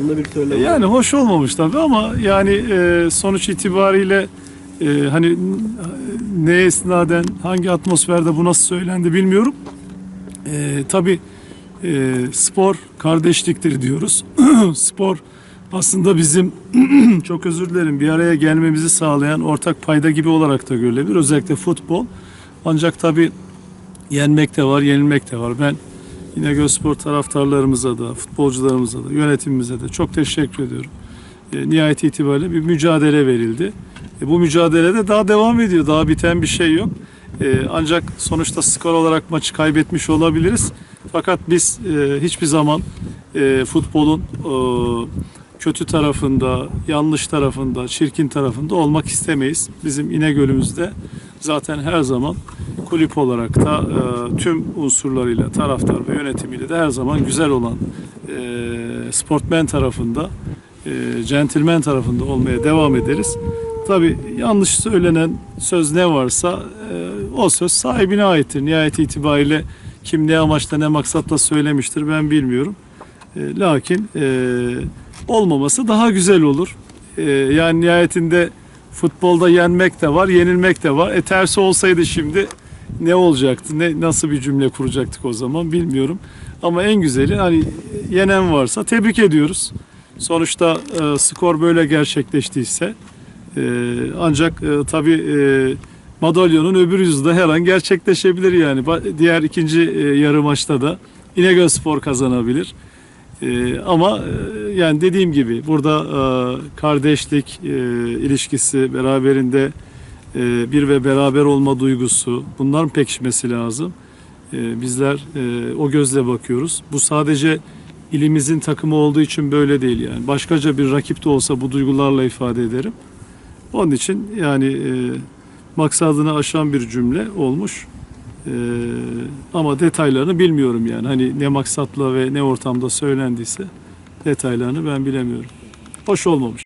Bir söylem. Yani hoş olmamış tabii ama yani e, sonuç itibariyle e, hani n- ne esnaden hangi atmosferde bu nasıl söylendi bilmiyorum. E, tabii e, spor kardeşliktir diyoruz. spor aslında bizim çok özür dilerim bir araya gelmemizi sağlayan ortak payda gibi olarak da görülebilir. Özellikle futbol. Ancak tabii yenmek de var, yenilmek de var. Ben yine Gözspor taraftarlarımıza da, futbolcularımıza da, yönetimimize de çok teşekkür ediyorum. E, nihayet itibariyle bir mücadele verildi. E, bu mücadelede daha devam ediyor. Daha biten bir şey yok. E, ancak sonuçta skor olarak maçı kaybetmiş olabiliriz. Fakat biz e, hiçbir zaman e, futbolun e, kötü tarafında, yanlış tarafında, çirkin tarafında olmak istemeyiz. Bizim İnegöl'ümüzde zaten her zaman kulüp olarak da e, tüm unsurlarıyla, taraftar ve yönetimiyle de her zaman güzel olan e, sportmen tarafında, e, centilmen tarafında olmaya devam ederiz. Tabi yanlış söylenen söz ne varsa e, o söz sahibine aittir. Nihayet itibariyle kim ne amaçla ne maksatla söylemiştir ben bilmiyorum. E, lakin e, olmaması daha güzel olur. E, yani nihayetinde futbolda yenmek de var, yenilmek de var. E tersi olsaydı şimdi ne olacaktı? Ne nasıl bir cümle kuracaktık o zaman bilmiyorum. Ama en güzeli hani yenen varsa tebrik ediyoruz. Sonuçta e, skor böyle gerçekleştiyse e, ancak e, tabii e, madalyonun öbür yüzü de her an gerçekleşebilir yani. Diğer ikinci e, yarı maçta da İnegöl Spor kazanabilir. E, ama e, yani dediğim gibi burada kardeşlik ilişkisi beraberinde bir ve beraber olma duygusu bunların pekişmesi lazım. E, bizler e, o gözle bakıyoruz. Bu sadece ilimizin takımı olduğu için böyle değil yani. Başkaca bir rakip de olsa bu duygularla ifade ederim. Onun için yani e, maksadını aşan bir cümle olmuş. E, ama detaylarını bilmiyorum yani. Hani ne maksatla ve ne ortamda söylendiyse detaylarını ben bilemiyorum. Hoş olmamış.